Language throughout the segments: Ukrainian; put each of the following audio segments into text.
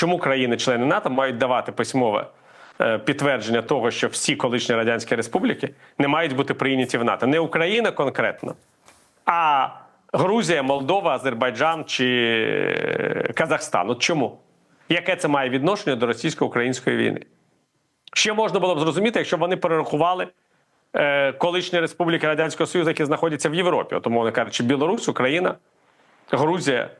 чому країни-члени НАТО мають давати письмове е, підтвердження того, що всі колишні радянські республіки не мають бути прийняті в НАТО. Не Україна конкретно, а Грузія, Молдова, Азербайджан чи е, Казахстан. От чому? Яке це має відношення до російсько-української війни? Ще можна було б зрозуміти, якщо вони перерахували е, колишні республіки Радянського Союзу, які знаходяться в Європі, от, умовно кажучи, Білорусь, Україна, Грузія,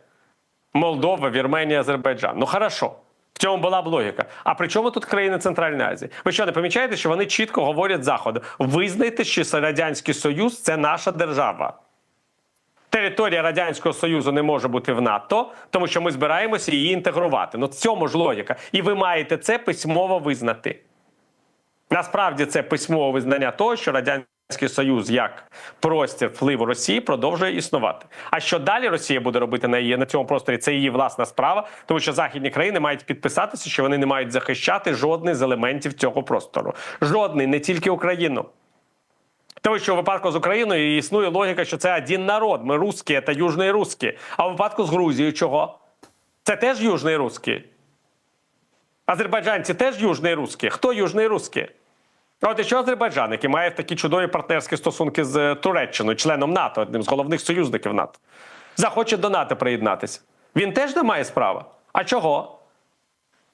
Молдова, Вірменія, Азербайджан. Ну хорошо. В цьому була б логіка. А при чому тут країни Центральної Азії? Ви що не помічаєте, що вони чітко говорять Заходу: визнайте, що Радянський Союз це наша держава. Територія Радянського Союзу не може бути в НАТО, тому що ми збираємося її інтегрувати. Ну, в цьому ж логіка. І ви маєте це письмово визнати. Насправді це письмове визнання того, що Радянський Союз як простір впливу Росії продовжує існувати. А що далі Росія буде робити на її на цьому просторі? Це її власна справа, тому що західні країни мають підписатися, що вони не мають захищати жодний з елементів цього простору. Жодний, не тільки Україну. Тому що у випадку з Україною існує логіка, що це один народ. Ми русські, це южні русські. А у випадку з Грузією чого? Це теж южні русські. Азербайджанці теж южні русські. Хто южні русські? А От що Азербайджан, який має такі чудові партнерські стосунки з е, Туреччиною, членом НАТО, одним з головних союзників НАТО, захоче до НАТО приєднатися. Він теж не має справа. А чого?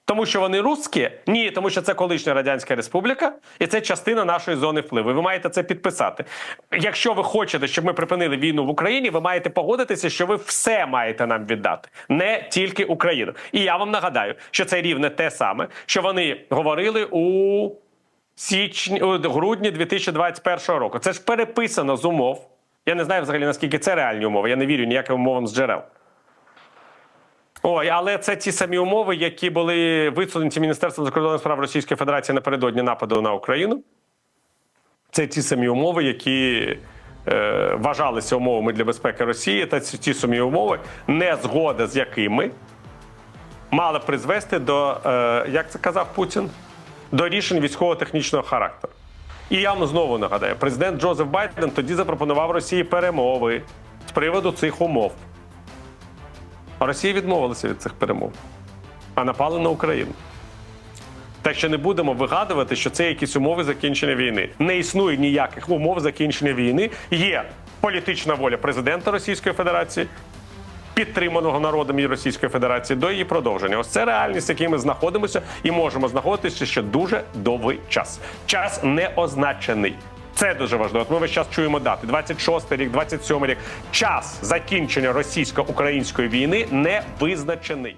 Тому що вони русські? Ні, тому що це колишня Радянська Республіка, і це частина нашої зони впливу. Ви маєте це підписати. Якщо ви хочете, щоб ми припинили війну в Україні, ви маєте погодитися, що ви все маєте нам віддати, не тільки Україну. І я вам нагадаю, що це рівне те саме, що вони говорили у січні, грудні 2021 року. Це ж переписано з умов. Я не знаю взагалі наскільки це реальні умови. Я не вірю ніяким умовам з джерел. Ой, але це ті самі умови, які були висунуті Міністерством закордонних справ Російської Федерації напередодні нападу на Україну. Це ті самі умови, які е, вважалися умовами для безпеки Росії, та ті самі умови, не згода з якими мала призвести до, е, як це казав Путін, до рішень військово-технічного характеру. І я вам знову нагадаю, президент Джозеф Байден тоді запропонував Росії перемови з приводу цих умов. А Росія відмовилася від цих перемов, а напали на Україну. Так що не будемо вигадувати, що це якісь умови закінчення війни. Не існує ніяких умов закінчення війни. Є політична воля президента Російської Федерації, підтриманого народом і Російської Федерації до її продовження. Ось це реальність, в якій ми знаходимося, і можемо знаходитися ще дуже довгий час. Час не означений. Це дуже важливо. От ми весь час чуємо дати 26 рік, 27 рік. Час закінчення російсько-української війни не визначений.